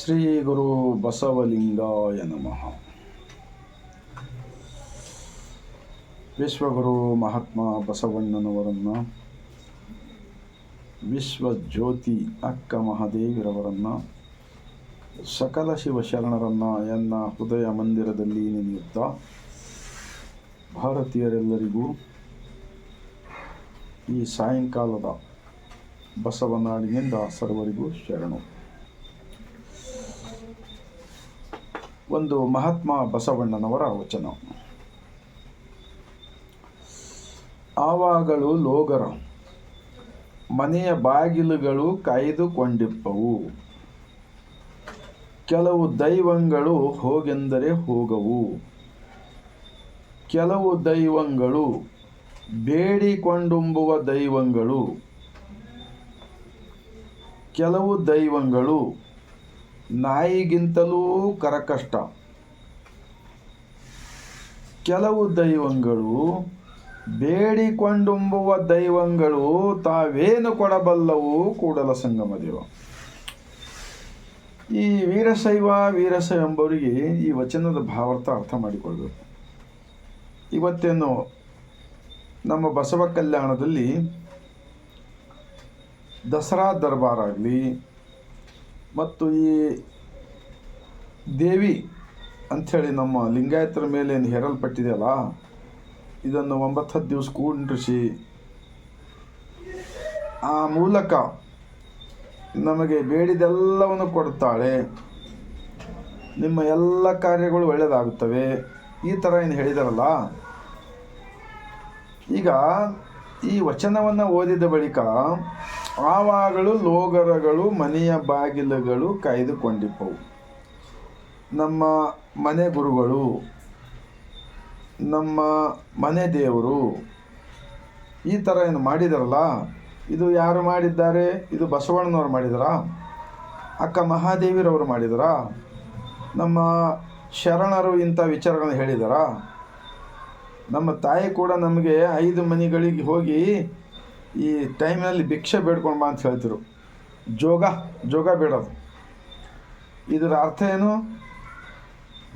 ಶ್ರೀ ಗುರು ಬಸವಲಿಂಗಾಯ ನಮಃ. ವಿಶ್ವಗುರು ಮಹಾತ್ಮ ಬಸವಣ್ಣನವರನ್ನು ವಿಶ್ವ ಜ್ಯೋತಿ ಅಕ್ಕ ಮಹಾದೇವಿರವರನ್ನು, ಸಕಲ ಶಿವಶರಣರನ್ನು ಎನ್ನ ಹೃದಯ ಮಂದಿರದಲ್ಲಿ ನೆನೆಯುತ್ತಾ ಭಾರತೀಯರೆಲ್ಲರಿಗೂ ಈ ಸಾಯಂಕಾಲದ ಬಸವನಾಡಿನಿಂದ ಸರ್ವರಿಗೂ ಶರಣು. ಒಂದು ಮಹಾತ್ಮ ಬಸವಣ್ಣನವರ ವಚನ. ಆವಾಗಳು ಲೋಗರ, ಮನೆಯ ಬಾಗಿಲುಗಳು ಕಾಯ್ದುಕೊಂಡಿಪ್ಪವು. ಕೆಲವು ದೈವಂಗಳು ಹೋಗೆಂದರೆ ಹೋಗವು. ಕೆಲವು ದೈವಂಗಳು ಬೇಡಿಕೊಂಡುಂಬುವ ದೈವಂಗಳು. ಕೆಲವು ದೈವಂಗಳು ನಾಯಿಗಿಂತಲೂ ಕರಕಷ್ಟ. ಕೆಲವು ದೈವಗಳು ಬೇಡಿಕೊಂಡುಂಬುವ ದೈವಗಳು ತಾವೇನು ಕೊಡಬಲ್ಲವು ಕೂಡಲ ಸಂಗಮ ದೇವ ಈ ವೀರಶೈವ ವೀರಶೈವ ಎಂಬವರಿಗೆ ಈ ವಚನದ ಭಾವಾರ್ಥ ಅರ್ಥ ಮಾಡಿಕೊಳ್ಬೇಕು ಇವತ್ತೇನು ನಮ್ಮ ಬಸವ ಕಲ್ಯಾಣದಲ್ಲಿ ದಸರಾ ದರ್ಬಾರ್ ಆಗಲಿ ಮತ್ತು ಈ ದೇವಿ ಅಂಥೇಳಿ ನಮ್ಮ ಲಿಂಗಾಯತರ ಮೇಲೆ ಏನು ಹೇರಲ್ಪಟ್ಟಿದೆಯಲ್ಲ, ಇದನ್ನು ಒಂಬತ್ತು ಹತ್ತು ದಿವಸ ಕೂಡಿಸಿ ಆ ಮೂಲಕ ನಮಗೆ ಬೇಡಿದೆಲ್ಲವನ್ನು ಕೊಡುತ್ತಾಳೆ. ನಿಮ್ಮ ಎಲ್ಲ ಕಾರ್ಯಗಳು ಒಳ್ಳೆಯದಾಗುತ್ತವೆ. ಈ ಥರ ಏನು ಹೇಳಿದಾರಲ್ಲ? ಈಗ ಈ ವಚನವನ್ನು ಓದಿದ ಬಳಿಕ ಆವಾಗಲೂ ಲೋಗರಗಳು, ಮನೆಯ ಬಾಗಿಲುಗಳು ಕಾಯ್ದುಕೊಂಡಿದ್ದವು. ನಮ್ಮ ಮನೆ ಗುರುಗಳು, ನಮ್ಮ ಮನೆ ದೇವರು, ಈ ಥರ ಏನು ಮಾಡಿದಾರಲ್ಲ? ಇದು ಯಾರು ಮಾಡಿದ್ದಾರೆ? ಇದು ಬಸವಣ್ಣನವ್ರು ಮಾಡಿದರಾ? ಅಕ್ಕ ಮಹಾದೇವಿರವರು ಮಾಡಿದರಾ? ನಮ್ಮ ಶರಣರು ಇಂಥ ವಿಚಾರಗಳನ್ನು ಹೇಳಿದಾರಾ? ನಮ್ಮ ತಾಯಿ ಕೂಡ ನಮಗೆ ಐದು ಮನೆಗಳಿಗೆ ಹೋಗಿ ಈ ಟೈಮ್ನಲ್ಲಿ ಭಿಕ್ಷೆ ಬೇಡ್ಕೊಂಡು ಬಾ ಅಂತ ಹೇಳ್ತಿರು. ಜೋಗ ಜೋಗ ಬೇಡೋದು. ಇದರ ಅರ್ಥ ಏನು?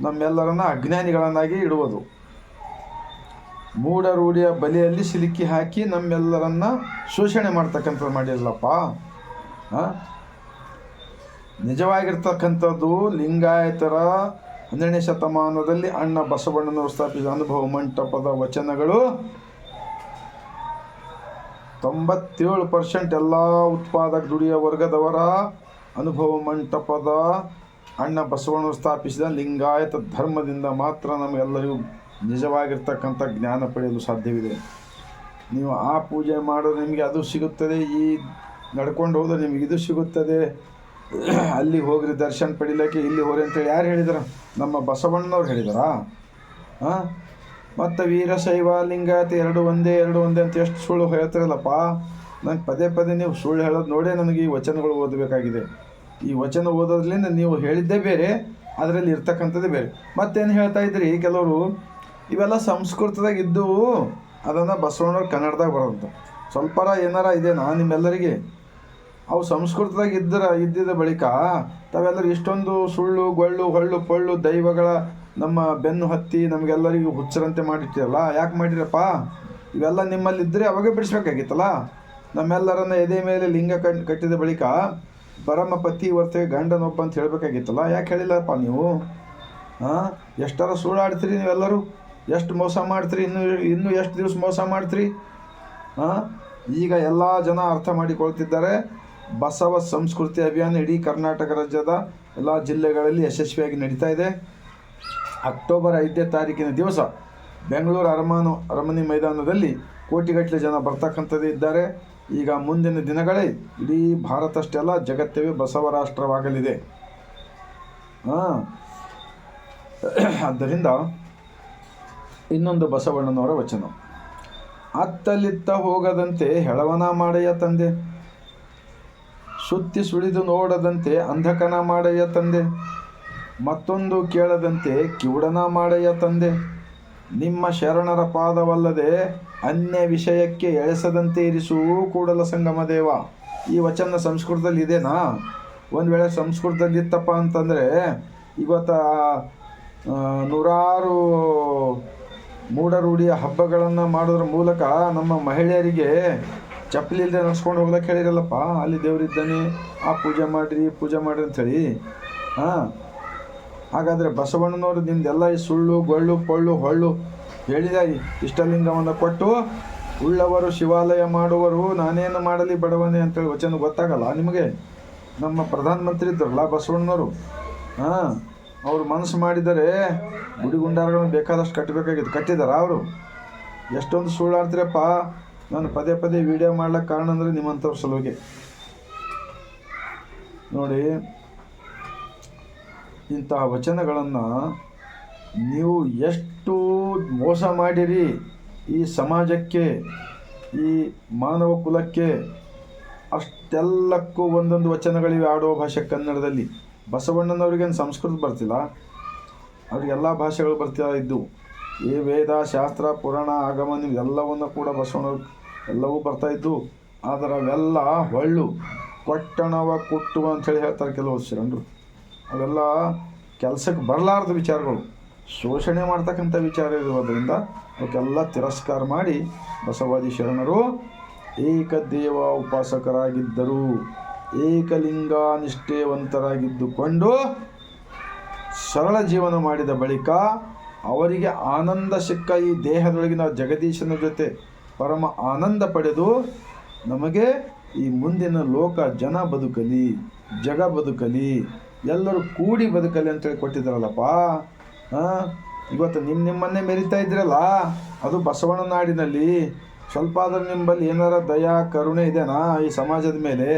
ನಮ್ಮೆಲ್ಲರನ್ನ ಅಜ್ಞಾನಿಗಳನ್ನಾಗಿ ಇಡುವುದು. ಮೂಢ ರೂಢಿಯ ಬಲಿಯಲ್ಲಿ ಸಿಲುಕಿ ಹಾಕಿ ನಮ್ಮೆಲ್ಲರನ್ನ ಶೋಷಣೆ ಮಾಡ್ತಕ್ಕಂಥದ್ದು ಮಾಡಿರಲಪ್ಪ ನಿಜವಾಗಿರ್ತಕ್ಕಂಥದ್ದು ಲಿಂಗಾಯತರ ಹನ್ನೆರಡನೇ ಶತಮಾನದಲ್ಲಿ ಅಣ್ಣ ಬಸವಣ್ಣನವರು ಸ್ಥಾಪಿಸಿದ ಅನುಭವ ಮಂಟಪದ ವಚನಗಳು ತೊಂಬತ್ತೇಳು ಪರ್ಸೆಂಟ್ ಎಲ್ಲ ಉತ್ಪಾದಕ ದುಡಿಯ ವರ್ಗದವರ ಅನುಭವ ಮಂಟಪದ ಅಣ್ಣ ಬಸವಣ್ಣ ಸ್ಥಾಪಿಸಿದ ಲಿಂಗಾಯತ ಧರ್ಮದಿಂದ ಮಾತ್ರ ನಮಗೆಲ್ಲರಿಗೂ ನಿಜವಾಗಿರ್ತಕ್ಕಂಥ ಜ್ಞಾನ ಪಡೆಯಲು ಸಾಧ್ಯವಿದೆ. ನೀವು ಆ ಪೂಜೆ ಮಾಡೋದು ನಿಮಗೆ ಅದು ಸಿಗುತ್ತದೆ, ಈ ನಡ್ಕೊಂಡು ಹೋದರೆ ನಿಮಗೆ ಇದು ಸಿಗುತ್ತದೆ. ಅಲ್ಲಿಗೆ ಹೋಗ್ರಿ, ದರ್ಶನ ಪಡಿಲಿಕ್ಕೆ ಇಲ್ಲಿ ಹೋಗ್ರಿ ಅಂತೇಳಿ ಯಾರು ಹೇಳಿದಾರ? ನಮ್ಮ ಬಸವಣ್ಣನವ್ರು ಹೇಳಿದಾರಾ? ಹಾಂ? ಮತ್ತು ವೀರಶೈವ ಲಿಂಗಾಯತ ಎರಡು ಒಂದೇ ಎರಡು ಒಂದೇ ಅಂತ ಎಷ್ಟು ಸುಳ್ಳು ಹೇಳ್ತಿರಲ್ಲಪ್ಪ? ನಂಗೆ ಪದೇ ಪದೇ ನೀವು ಸುಳ್ಳು ಹೇಳೋದು ನೋಡೇ ನನಗೆ ಈ ವಚನಗಳು ಓದಬೇಕಾಗಿದೆ. ಈ ವಚನ ಓದೋದ್ರಿಂದ ನೀವು ಹೇಳಿದ್ದೇ ಬೇರೆ, ಅದರಲ್ಲಿ ಇರ್ತಕ್ಕಂಥದ್ದೇ ಬೇರೆ. ಮತ್ತೇನು ಹೇಳ್ತಾ ಇದ್ರಿ ಕೆಲವರು? ಇವೆಲ್ಲ ಸಂಸ್ಕೃತದಾಗ ಇದ್ದು ಅದನ್ನು ಬಸವಣ್ಣವ್ರು ಕನ್ನಡದಾಗ ಬರೋದಂತ ಸ್ವಲ್ಪರ ಏನಾರ ಇದೆನಾ ನಿಮ್ಮೆಲ್ಲರಿಗೆ? ಅವು ಸಂಸ್ಕೃತದಾಗ ಇದ್ದರ ಇದ್ದಿದ್ದ ಬಳಿಕ ತಾವೆಲ್ಲರೂ ಇಷ್ಟೊಂದು ಸುಳ್ಳು, ಗೊಳ್ಳು, ಹೊಳ್ಳು, ಪೊಳ್ಳು, ದೈವಗಳ ನಮ್ಮ ಬೆನ್ನು ಹತ್ತಿ ನಮಗೆಲ್ಲರಿಗೂ ಹುಚ್ಚರಂತೆ ಮಾಡಿಟ್ಟಿರಲ್ಲ, ಯಾಕೆ ಮಾಡಿರಪ್ಪ? ಇವೆಲ್ಲ ನಿಮ್ಮಲ್ಲಿದ್ದರೆ ಅವಾಗೇ ಬಿಡಿಸ್ಬೇಕಾಗಿತ್ತಲ್ಲ? ನಮ್ಮೆಲ್ಲರನ್ನ ಎದೆ ಮೇಲೆ ಲಿಂಗ ಕಟ್ ಕಟ್ಟಿದ ಬಳಿಕ ಪರಮ ಪತಿ ವರ್ತೆ ಗಂಡನೊಬ್ಬ ಅಂತ ಹೇಳಬೇಕಾಗಿತ್ತಲ್ಲ, ಯಾಕೆ ಹೇಳಿಲ್ಲಪ್ಪ ನೀವು? ಹಾಂ ಎಷ್ಟರ ಸುಳ್ಳಾಡ್ತೀರಿ ನೀವೆಲ್ಲರೂ? ಎಷ್ಟು ಮೋಸ ಮಾಡ್ತೀರಿ? ಇನ್ನೂ ಇನ್ನೂ ಎಷ್ಟು ದಿವಸ ಮೋಸ ಮಾಡ್ತೀರಿ? ಹಾಂ ಈಗ ಎಲ್ಲ ಜನ ಅರ್ಥ ಮಾಡಿಕೊಳ್ತಿದ್ದಾರೆ. ಬಸವ ಸಂಸ್ಕೃತಿ ಅಭಿಯಾನ ಇಡೀ ಕರ್ನಾಟಕ ರಾಜ್ಯದ ಎಲ್ಲ ಜಿಲ್ಲೆಗಳಲ್ಲಿ ಯಶಸ್ವಿಯಾಗಿ ನಡೀತಾ ಇದೆ. ಅಕ್ಟೋಬರ್ ಐದನೇ ತಾರೀಕಿನ ದಿವಸ ಬೆಂಗಳೂರು ಅರಮಾನು, ಅರಮನೆ ಮೈದಾನದಲ್ಲಿ ಕೋಟಿಗಟ್ಟಲೆ ಜನ ಬರ್ತಕ್ಕಂಥದ್ದು ಇದ್ದಾರೆ. ಈಗ ಮುಂದಿನ ದಿನಗಳೇ ಇಡೀ ಭಾರತಷ್ಟೆಲ್ಲ ಜಗತ್ತವೇ ಬಸವ ರಾಷ್ಟ್ರವಾಗಲಿದೆ. ಹಾಂ. ಆದ್ದರಿಂದ ಇನ್ನೊಂದು ಬಸವಣ್ಣನವರ ವಚನ. ಅತ್ತಲಿತ್ತ ಹೋಗದಂತೆ ಹೆಳವನ ಮಾಡಯ್ಯ ತಂದೆ. ಸುತ್ತಿ ಸುಳಿದು ನೋಡದಂತೆ ಅಂಧಕನ ಮಾಡಯ್ಯ ತಂದೆ. ಮತ್ತೊಂದು ಕೇಳದಂತೆ ಕಿವುಡನ ಮಾಡಯ್ಯ ತಂದೆ. ನಿಮ್ಮ ಶರಣರ ಪಾದವಲ್ಲದೆ ಅನ್ಯ ವಿಷಯಕ್ಕೆ ಎಳೆಸದಂತೆ ಇರಿಸು ಕೂಡಲ ಸಂಗಮ ದೇವ. ಈ ವಚನ ಸಂಸ್ಕೃತದಲ್ಲಿ ಇದೇನಾ? ಒಂದು ವೇಳೆ ಸಂಸ್ಕೃತದಲ್ಲಿ ಇತ್ತಪ್ಪ ಅಂತಂದರೆ, ಇವತ್ತ ನೂರಾರು ಮೂಢರೂಢಿಯ ಹಬ್ಬಗಳನ್ನು ಮಾಡೋದ್ರ ಮೂಲಕ ನಮ್ಮ ಮಹಿಳೆಯರಿಗೆ ಚಪ್ಪಲಿ ಇಲ್ಲದೆ ನಡ್ಸ್ಕೊಂಡು ಹೋಗ್ಲಕ್ಕೆ ಹೇಳಿರಲ್ಲಪ್ಪ. ಅಲ್ಲಿ ದೇವರಿದ್ದಾನೆ, ಆ ಪೂಜೆ ಮಾಡಿರಿ ಪೂಜೆ ಮಾಡಿರಿ ಅಂಥೇಳಿ. ಹಾಂ ಹಾಗಾದರೆ ಬಸವಣ್ಣನವರು ನಿಮ್ದೆಲ್ಲ ಈ ಸುಳ್ಳು, ಗೊಳ್ಳು, ಪೊಳ್ಳು, ಹೊಳ್ಳು ಹೇಳಿದ ಇಷ್ಟಲಿಂಗವನ್ನು ಕೊಟ್ಟು ಉಳ್ಳವರು ಶಿವಾಲಯ ಮಾಡುವರು, ನಾನೇನು ಮಾಡಲಿ ಬಡವನೇ ಅಂತೇಳಿ ವಚನ ಗೊತ್ತಾಗಲ್ಲ ನಿಮಗೆ? ನಮ್ಮ ಪ್ರಧಾನಮಂತ್ರಿ ಇದ್ರಲ್ಲ ಬಸವಣ್ಣನವರು. ಹಾಂ, ಅವರು ಮನಸ್ಸು ಮಾಡಿದರೆ ಗುಡಿ ಗುಂಡಾರಗಳನ್ನು ಬೇಕಾದಷ್ಟು ಕಟ್ಟಬೇಕಾಗಿತ್ತು. ಕಟ್ಟಿದಾರ ಅವರು? ಎಷ್ಟೊಂದು ಸುಳ್ಳು ಆಡ್ತೀರಪ್ಪ ನಾನು ಪದೇ ಪದೇ ವಿಡಿಯೋ ಮಾಡ್ಲಿಕ್ಕೆ ಕಾರಣ ಅಂದರೆ ನಿಮ್ಮಂಥವ್ರ ಸಲುವಾಗಿ. ನೋಡಿ ಇಂತಹ ವಚನಗಳನ್ನು ನೀವು ಎಷ್ಟು ಮೋಸ ಮಾಡಿರಿ ಈ ಸಮಾಜಕ್ಕೆ, ಈ ಮಾನವ ಕುಲಕ್ಕೆ, ಅಷ್ಟೆಲ್ಲಕ್ಕೂ ಒಂದೊಂದು ವಚನಗಳಿವೆ ಆಡುವ ಭಾಷೆ ಕನ್ನಡದಲ್ಲಿ. ಬಸವಣ್ಣನವ್ರಿಗೇನು ಸಂಸ್ಕೃತ ಬರ್ತಿಲ್ಲ? ಅವ್ರಿಗೆಲ್ಲ ಭಾಷೆಗಳು ಬರ್ತಾ ಇದ್ದು ಈ ವೇದ, ಶಾಸ್ತ್ರ, ಪುರಾಣ ಆಗಮನ ಇವೆಲ್ಲವನ್ನು ಕೂಡ ಬಸವಣ್ಣ ಎಲ್ಲವೂ ಬರ್ತಾ ಇದ್ದು ಆದರೆ ಅವೆಲ್ಲ ಹೊಳ್ಳು. ಕೊಟ್ಟಣವ, ಕೊಟ್ಟು ಅಂತೇಳಿ ಹೇಳ್ತಾರೆ ಕೆಲವು ಶರಣರು ಅವೆಲ್ಲ ಕೆಲಸಕ್ಕೆ ಬರಲಾರ್ದ ವಿಚಾರಗಳು. ಶೋಷಣೆ ಮಾಡ್ತಕ್ಕಂಥ ವಿಚಾರ ಇರುವುದರಿಂದ ಅವಕ್ಕೆಲ್ಲ ತಿರಸ್ಕಾರ ಮಾಡಿ ಬಸವಾದಿ ಶರಣರು ಏಕದೇವ ಉಪಾಸಕರಾಗಿದ್ದರು. ಏಕಲಿಂಗ ನಿಷ್ಠೆವಂತರಾಗಿದ್ದುಕೊಂಡು ಸರಳ ಜೀವನ ಮಾಡಿದ ಬಳಿಕ ಅವರಿಗೆ ಆನಂದ ಸಿಕ್ಕ ಈ ದೇಹದೊಳಗಿನ ಜಗದೀಶನ ಜೊತೆ ಪರಮ ಆನಂದ ಪಡೆದು ನಮಗೆ ಈ ಮುಂದಿನ ಲೋಕ ಜನ ಬದುಕಲಿ, ಜಗ ಬದುಕಲಿ. ಎಲ್ಲರೂ ಕೂಡಿ ಬದುಕಲಿ ಅಂತೇಳಿ ಕೊಟ್ಟಿದ್ದಾರಲ್ಲಪ್ಪ. ಇವತ್ತು ನಿಮ್ಮ ನಿಮ್ಮನ್ನೇ ಮೆರಿತಾ ಇದ್ರಲ್ಲ? ಅದು ಬಸವಣ್ಣ ನಾಡಿನಲ್ಲಿ. ಸ್ವಲ್ಪ ಆದರೂ ನಿಮ್ಮಲ್ಲಿ ಏನಾರ ದಯಾ, ಕರುಣೆ ಇದೆನಾ ಈ ಸಮಾಜದ ಮೇಲೆ?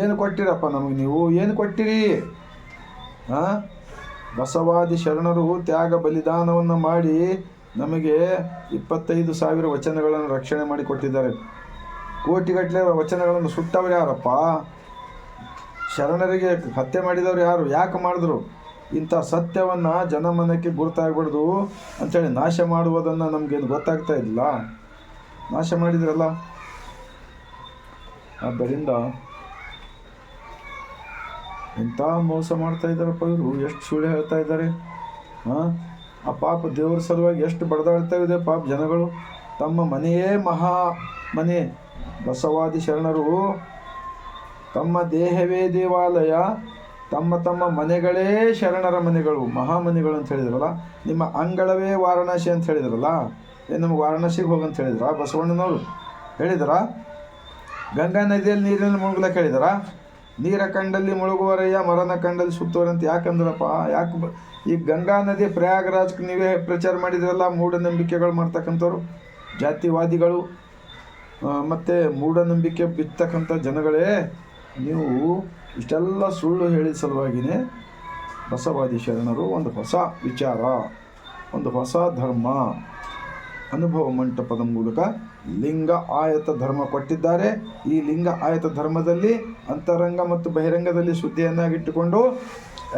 ಏನು ಕೊಟ್ಟಿರಪ್ಪ ನಮಗೆ ನೀವು? ಏನು ಕೊಟ್ಟಿರಿ? ಹಾಂ ಬಸವಾದಿ ಶರಣರು ತ್ಯಾಗ ಬಲಿದಾನವನ್ನು ಮಾಡಿ ನಮಗೆ ಇಪ್ಪತ್ತೈದು ಸಾವಿರ ವಚನಗಳನ್ನು ರಕ್ಷಣೆ ಮಾಡಿ ಕೊಟ್ಟಿದ್ದಾರೆ. ಕೋಟಿಗಟ್ಟಲೆ ವಚನಗಳನ್ನು ಸುಟ್ಟವರು ಯಾರಪ್ಪ? ಶರಣರಿಗೆ ಹತ್ಯೆ ಮಾಡಿದವರು ಯಾರು? ಯಾಕೆ ಮಾಡಿದ್ರು? ಇಂಥ ಸತ್ಯವನ್ನು ಜನಮನಕ್ಕೆ ಗುರುತಾಗ್ಬಾರ್ದು ಅಂಥೇಳಿ ನಾಶ ಮಾಡುವುದನ್ನು ನಮಗೇನು ಗೊತ್ತಾಗ್ತಾ ಇಲ್ಲ. ನಾಶ ಮಾಡಿದ್ರಲ್ಲ? ಆದ್ದರಿಂದ ಎಂಥ ಮೋಸ ಮಾಡ್ತಾ ಇದ್ದಾರಪ್ಪ ಇವರು. ಎಷ್ಟು ಸುಳ್ಳು ಹೇಳ್ತಾ ಇದ್ದಾರೆ. ಹಾಂ? ಆ ಪಾಪ ದೇವ್ರ ಸಲುವಾಗಿ ಎಷ್ಟು ಬಡದಾಡ್ತಾ ಇದೆ ಪಾಪ ಜನಗಳು. ತಮ್ಮ ಮನೆಯೇ ಮಹಾ ಮನೆ. ಬಸವಾದಿ ಶರಣರು ತಮ್ಮ ದೇಹವೇ ದೇವಾಲಯ, ತಮ್ಮ ತಮ್ಮ ಮನೆಗಳೇ ಶರಣರ ಮನೆಗಳು, ಮಹಾಮನೆಗಳು ಅಂತ ಹೇಳಿದ್ರಲ್ಲ, ನಿಮ್ಮ ಅಂಗಳವೇ ವಾರಣಾಸಿ ಅಂತ ಹೇಳಿದ್ರಲ್ಲ ಏನು ನಮಗೆ ವಾರಣಾಸಿಗೆ ಹೋಗಂತ ಹೇಳಿದ್ರ? ಬಸವಣ್ಣನವರು ಹೇಳಿದ್ರ? ಗಂಗಾ ನದಿಯಲ್ಲಿ ನೀರಿನಲ್ಲಿ ಮುಳುಗ್ಲಕ್ಕೆ ಹೇಳಿದಾರ ನೀರ ಕಂಡಲ್ಲಿ ಮುಳುಗುವರಯ್ಯ, ಮರನ ಕಂಡಲ್ಲಿ ಸುತ್ತುವರಂತ ಯಾಕಂದ್ರಪ್ಪ? ಯಾಕೆ ಈ ಗಂಗಾ ನದಿ ಪ್ರಯಾಗರಾಜ್ಗೆ ನೀವೇ ಪ್ರಚಾರ ಮಾಡಿದ್ರಲ್ಲ, ಮೂಢನಂಬಿಕೆಗಳು ಮಾಡ್ತಕ್ಕಂಥವ್ರು, ಜಾತಿವಾದಿಗಳು ಮತ್ತು ಮತ್ತೆ ಮೂಢನಂಬಿಕೆ ಬಿತ್ತಕ್ಕಂಥ ಜನಗಳೇ? ನೀವು ಇಷ್ಟೆಲ್ಲ ಸುಳ್ಳು ಹೇಳಿದ ಸಲುವಾಗಿಯೇ ಬಸವಾದಿ ಶರಣರು ಒಂದು ಹೊಸ ವಿಚಾರ, ಒಂದು ಹೊಸ ಧರ್ಮ, ಅನುಭವ ಮಂಟಪದ ಮೂಲಕ ಲಿಂಗ ಆಯತ ಧರ್ಮ ಕೊಟ್ಟಿದ್ದಾರೆ. ಈ ಲಿಂಗ ಆಯತ ಧರ್ಮದಲ್ಲಿ ಅಂತರಂಗ ಮತ್ತು ಬಹಿರಂಗದಲ್ಲಿ ಸುದ್ದಿಯನ್ನಾಗಿಟ್ಟುಕೊಂಡು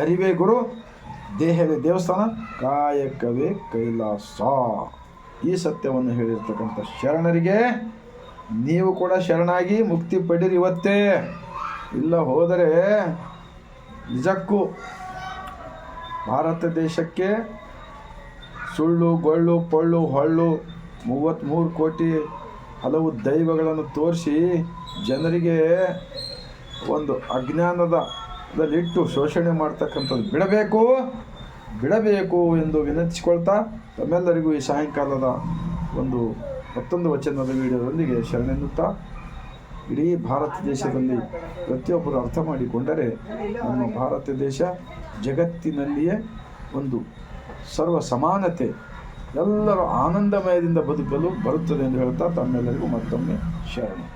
ಅರಿವೇ ಗುರು, ದೇಹವೇ ದೇವಸ್ಥಾನ, ಕಾಯಕವೇ ಕೈಲಾಸ. ಈ ಸತ್ಯವನ್ನು ಹೇಳಿರ್ತಕ್ಕಂಥ ಶರಣರಿಗೆ ನೀವು ಕೂಡ ಶರಣಾಗಿ ಮುಕ್ತಿ ಪಡೀರಿ ಇವತ್ತೇ. ಇಲ್ಲ, ಹೋದರೆ ನಿಜಕ್ಕೂ ಭಾರತ ದೇಶಕ್ಕೆ ಸುಳ್ಳು, ಗೊಳ್ಳು, ಪೊಳ್ಳು, ಹೊಳ್ಳು ಮೂವತ್ತ್ಮೂರು ಕೋಟಿ ಹಲವು ದೈವಗಳನ್ನು ತೋರಿಸಿ ಜನರಿಗೆ ಒಂದು ಅಜ್ಞಾನದ ದಲ್ಲಿಟ್ಟು ಶೋಷಣೆ ಮಾಡ್ತಕ್ಕಂಥದ್ದು. ಬಿಡಬೇಕು ಬಿಡಬೇಕು ಎಂದು ವಿನಂತಿಸಿಕೊಳ್ತಾ ತಮ್ಮೆಲ್ಲರಿಗೂ ಈ ಸಾಯಂಕಾಲದ ಒಂದು ಮತ್ತೊಂದು ವಚನದ ವೀಡಿಯೋದೊಂದಿಗೆ ಶರಣೆನ್ನುತ್ತಾ ಇಡೀ ಭಾರತ ದೇಶದಲ್ಲಿ ಪ್ರತಿಯೊಬ್ಬರು ಅರ್ಥ ಮಾಡಿಕೊಂಡರೆ ನಮ್ಮ ಭಾರತ ದೇಶ ಜಗತ್ತಿನಲ್ಲಿಯೇ ಒಂದು ಸರ್ವ ಸಮಾನತೆ, ಎಲ್ಲರೂ ಆನಂದಮಯದಿಂದ ಬದುಕಲು ಬರುತ್ತದೆ ಎಂದು ಹೇಳ್ತಾ ತಮ್ಮೆಲ್ಲರಿಗೂ ಮತ್ತೊಮ್ಮೆ ಶರಣು.